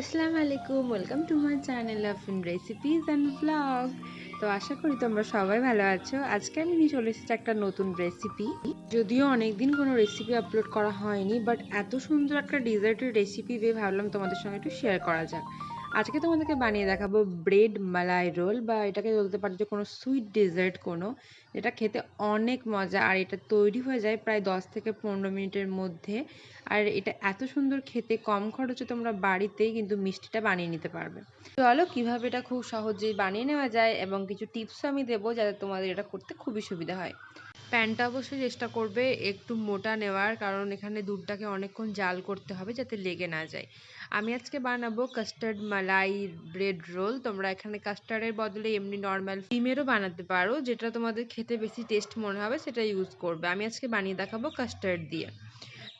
আসসালামু আলাইকুম welcome to my channel of recipes and blog তো আশা করি তোমরা সবাই ভালো আছো। আজকে আমি নিয়ে চলে এসেছি একটা নতুন রেসিপি যদিও অনেকদিন কোনো রেসিপি আপলোড করা হয়নি বাট এত সুন্দর একটা ডিজার্টের রেসিপি পেয়ে ভাবলাম তোমাদের সঙ্গে একটু শেয়ার করা যাক। আজকে তোমাদেরকে বানিয়ে দেখাবো ব্রেড মালাই রোল বা এটাকে বলতে পারো যে কোনো সুইট ডেজার্ট কোনো এটা খেতে অনেক মজা আর এটা তৈরি হয়ে যায় প্রায় দশ থেকে পনেরো মিনিটের মধ্যে। আর এটা এত সুন্দর খেতে, কম খরচে তোমরা বাড়িতেই কিন্তু মিষ্টিটা বানিয়ে নিতে পারবে। চলো কীভাবে এটা খুব সহজেই বানিয়ে নেওয়া যায় এবং কিছু টিপসও আমি দেবো যাতে তোমাদের এটা করতে খুবই সুবিধা হয়। প্যানটা অবশ্যই চেষ্টা করবে একটু মোটা নেওয়ার, কারণ এখানে দুধটাকে অনেকক্ষণ জাল করতে হবে যাতে লেগে না যায়। আমি আজকে বানাবো কাস্টার্ড মালাই ব্রেড রোল তোমরা এখানে কাস্টার্ডের বদলে এমনি নর্মাল ডিমেরও বানাতে পারো, যেটা তোমাদের খেতে বেশি টেস্ট মনে হবে সেটা ইউজ করবে। আমি আজকে বানিয়ে দেখাবো কাস্টার্ড দিয়ে।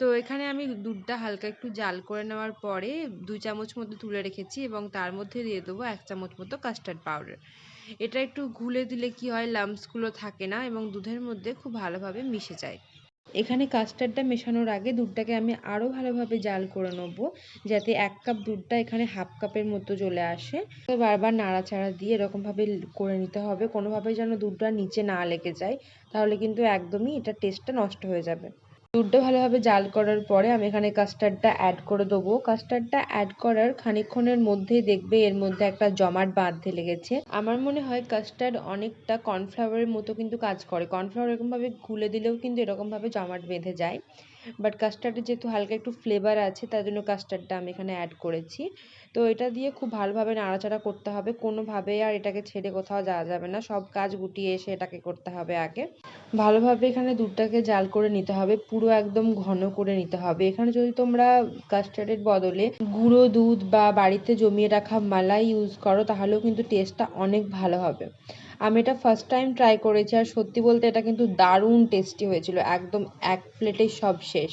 তো এখানে আমি দুধটা হালকা একটু জাল করে নেওয়ার পরে দুই চামচ মতো তুলে রেখেছি এবং তার মধ্যে দিয়ে দেবো এক চামচ মতো কাস্টার্ড পাউডার এটা একটু ঘুলে দিলে কি হয় লাম্পসগুলো থাকে না এবং দুধের মধ্যে খুব ভালোভাবে মিশে যায়। এখানে কাস্টার্ডটা মেশানোর আগে দুধটাকে আমি আরও ভালোভাবে জাল করে নেব, যাতে এক কাপ দুধটা এখানে হাফ কাপের মতো চলে আসে। তো বারবার নাড়াচাড়া দিয়ে এরকমভাবে করে নিতে হবে। কোনোভাবে যেন দুধটা নিচে না লেগে যায়, তাহলে কিন্তু একদমই এটা টেস্টটা নষ্ট হয়ে যাবে। দুধটা ভালোভাবে জাল করার পরে আমি এখানে কাস্টার্ডটা অ্যাড করে দেবো। কাস্টার্ডটা অ্যাড করার খানিকক্ষণের মধ্যেই দেখবে এর মধ্যে একটা জমাট বাঁধতে লেগেছে। আমার মনে হয় কাস্টার্ড অনেকটা কর্নফ্লাওয়ারের মতো কিন্তু কাজ করে। কর্নফ্লাওয়ার এরকমভাবে গুলে দিলেও কিন্তু এরকমভাবে জমাট বেঁধে যায়। বাট কাস্টার্ডের যেহেতু হালকা একটু ফ্লেভার আছে তার জন্য কাস্টার্ডটা আমি এখানে অ্যাড করেছি। তো এটা দিয়ে খুব ভালোভাবে নাড়াচাড়া করতে হবে। কোনোভাবে আর এটাকে ছেড়ে কোথাও যাওয়া যাবে না। সব কাজ গুটিয়ে এসে এটাকে করতে হবে আগে। ভালোভাবে এখানে দুধটাকে জাল করে নিতে হবে। পুরো একদম ঘন করে নিতে হবে। এখানে যদি তোমরা কাস্টার্ডের বদলে গুঁড়ো দুধ বা বাড়িতে জমিয়ে রাখা মালাই ইউজ করো, তাহলেও কিন্তু টেস্টটা অনেক ভালো হবে। আমি এটা ফার্স্ট টাইম ট্রাই করেছি আর সত্যি বলতে এটা কিন্তু দারুণ টেস্টি হয়েছিল, একদম এক প্লেটেই সব শেষ।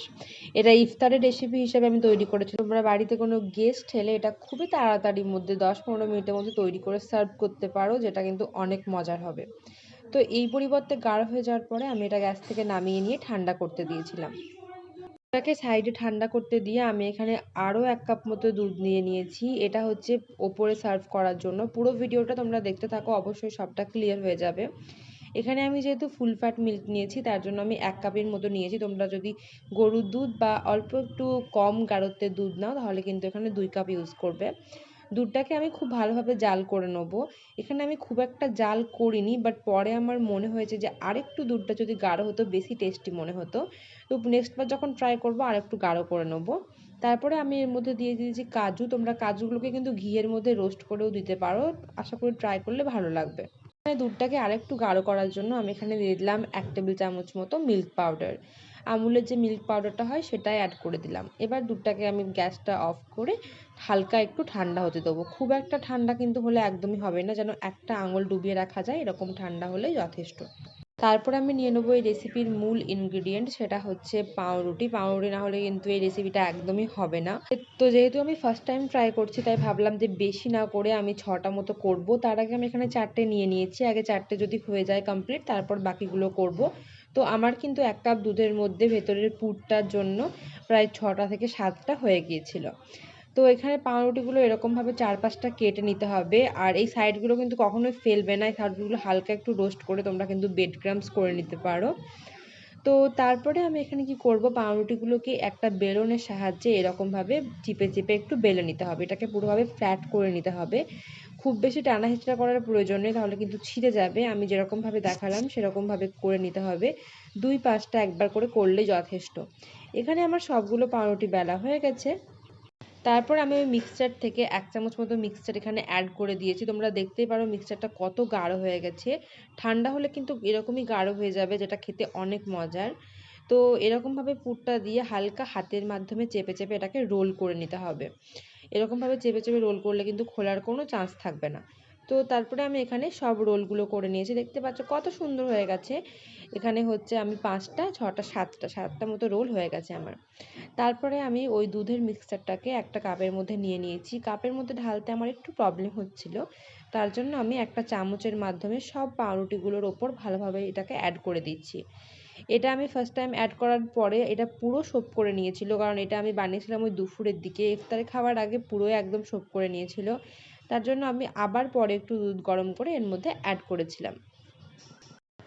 এটা ইফতারের রেসিপি হিসেবে আমি তৈরি করেছি। তোমরা বাড়িতে কোনো গেস্ট এলে এটা খুবই তাড়াতাড়ির মধ্যে দশ পনেরো মিনিটের মধ্যে তৈরি করে সার্ভ করতে পারো, যেটা কিন্তু অনেক মজার হবে। তো এই পরিবর্তে গাঢ় হয়ে যাওয়ার পরে আমি এটা গ্যাস থেকে নামিয়ে নিয়ে ঠান্ডা করতে দিয়েছিলাম। এটাকে সাইডে ঠান্ডা করতে দিয়ে আমি এখানে আরও এক কাপ মতো দুধ নিয়ে নিয়েছি। এটা হচ্ছে ওপরে সার্ভ করার জন্য। পুরো ভিডিওটা তোমরা দেখতে থাকো, অবশ্যই সবটা ক্লিয়ার হয়ে যাবে। এখানে আমি যেহেতু ফুল ফ্যাট মিল্ক নিয়েছি, তার জন্য আমি এক কাপের মতো নিয়েছি। তোমরা যদি গরুর দুধ বা অল্প একটু কম গাঢ়ত্বের দুধ নাও, তাহলে কিন্তু এখানে দুই কাপ ইউজ করবে। দুধটাকে আমি খুব ভালোভাবে জাল করে নেব। এখানে আমি খুব একটা জাল করিনি বাট পরে আমার মনে হয়েছে যে আরেকটু দুধটা যদি গাঢ় হতো, বেশি টেস্টি মনে হতো। তো নেক্সট বার যখন ট্রাই করব, আরেকটু গাঢ় করে নেব। তারপরে আমি এর মধ্যে দিয়ে দিয়েছি কাজু। তোমরা কাজুগুলোকে কিন্তু ঘিয়ের মধ্যে রোস্ট করেও দিতে পারো। আশা করি ট্রাই করলে ভালো লাগবে। দুধটাকে আরেকটু গাঢ় করার জন্য আমি এখানে দিয়ে দিলাম এক টেবিল চামচ মতো মিল্ক পাউডার আমুলের যে মিল্ক পাউডারটা হয়, সেটাই অ্যাড করে দিলাম। এবার দুধটাকে আমি গ্যাসটা অফ করে হালকা একটু ঠান্ডা হতে দেবো। খুব একটা ঠান্ডা কিন্তু হলে একদমই হবে না, যেন একটা আঙুল ডুবিয়ে রাখা যায়, এরকম ঠান্ডা হলেই যথেষ্ট। তারপর আমি নিয়ে নেব এই রেসিপির মূল ইনগ্রিডিয়েন্ট সেটা হচ্ছে পাউরুটি। পাউরুটি না হলে কিন্তু এই রেসিপিটা একদমই হবে না। তো যেহেতু আমি ফার্স্ট টাইম ট্রাই করছি, তাই ভাবলাম যে বেশি না করে আমি ছটা মতো করব। তার আগে আমি এখানে চারটে নিয়ে নিয়েছি। আগে চারটে যদি হয়ে যায় কমপ্লিট তারপর বাকিগুলো করব। তো আমার কিন্তু এক কাপ দুধের মধ্যে ভেতরের পুরটার জন্য প্রায় ছটা থেকে সাতটা হয়ে গিয়েছিল। তো এখানে পাউরুটিগুলো এরকমভাবে চার পাঁচটা কেটে নিতে হবে। আর এই সাইডগুলো কিন্তু কখনোই ফেলবে না। এই সাইডগুলো হালকা একটু রোস্ট করে তোমরা কিন্তু বেড ক্রামস করে নিতে পারো। তো তারপরে আমি এখানে কি করব? পাউরুটিগুলোকে একটা বেলনের সাহায্যে এরকমভাবে চিপে চিপে একটু বেলে নিতে হবে। এটাকে পুরোভাবে ফ্ল্যাট করে নিতে হবে। খুব বেশি টানা হেঁচড়া করার প্রয়োজন নেই, তাহলে কিন্তু ছিঁড়ে যাবে। আমি যেরকমভাবে দেখালাম, সেরকমভাবে করে নিতে হবে। দুই পাঁচটা একবার করে করলে যথেষ্ট। এখানে আমার সবগুলো পাউরুটি বেলা হয়ে গেছে। তারপর আমি ওই মিক্সচার থেকে এক চামচ মতো মিক্সচার এখানে অ্যাড করে দিয়েছি। তোমরা দেখতেই পারো মিক্সচারটা কত গাঢ় হয়ে গেছে। ঠান্ডা হলে কিন্তু এরকমই গাঢ় হয়ে যাবে, যেটা খেতে অনেক মজার। তো এরকমভাবে পুরটা দিয়ে হালকা হাতের মাধ্যমে চেপে চেপে এটাকে রোল করে নিতে হবে। এরকমভাবে চেপে চেপে রোল করলে কিন্তু খোলার কোনো চান্স থাকবে না। তো তারপরে আমি এখানে সব রোলগুলো করে নিয়েছি। দেখতে পাচ্ছ কত সুন্দর হয়ে গেছে। এখানে হচ্ছে আমি পাঁচটা, ছটা, সাতটা সাতটা মতো রোল হয়ে গেছে আমার। তারপরে আমি ওই দুধের মিক্সচারটাকে একটা কাপের মধ্যে নিয়ে নিয়েছি। কাপের মধ্যে ঢালতে আমার একটু প্রবলেম হচ্ছিল। তার জন্য আমি একটা চামচের মাধ্যমে সব পাউরুটিগুলোর ওপর ভালোভাবে এটাকে অ্যাড করে দিচ্ছি। এটা আমি ফার্স্ট টাইম অ্যাড করার পরে এটা পুরো সোপ করে নিয়েছিল। কারণ এটা আমি বানিয়েছিলাম ওই দুপুরের দিকে। ইফতারে খাওয়ার আগে পুরো একদম সোপ করে নিয়েছিল। তার জন্য আমি আবার পরে একটু দুধ গরম করে এর মধ্যে অ্যাড করেছিলাম।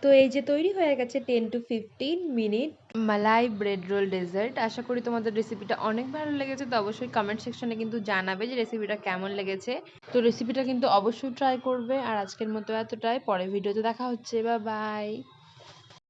তো এই যে তৈরি হয়ে গেছে ten to fifteen minute malai bread roll dessert আশা করি তোমাদের রেসিপিটা অনেক ভালো লেগেছে। তো অবশ্যই কমেন্ট সেকশনে কিন্তু জানাবে যে রেসিপিটা কেমন লেগেছে। তো রেসিপিটা কিন্তু অবশ্যই ট্রাই করবে। আর আজকের মতো এতটাই। পরে ভিডিওতে দেখা হচ্ছে। বা বাই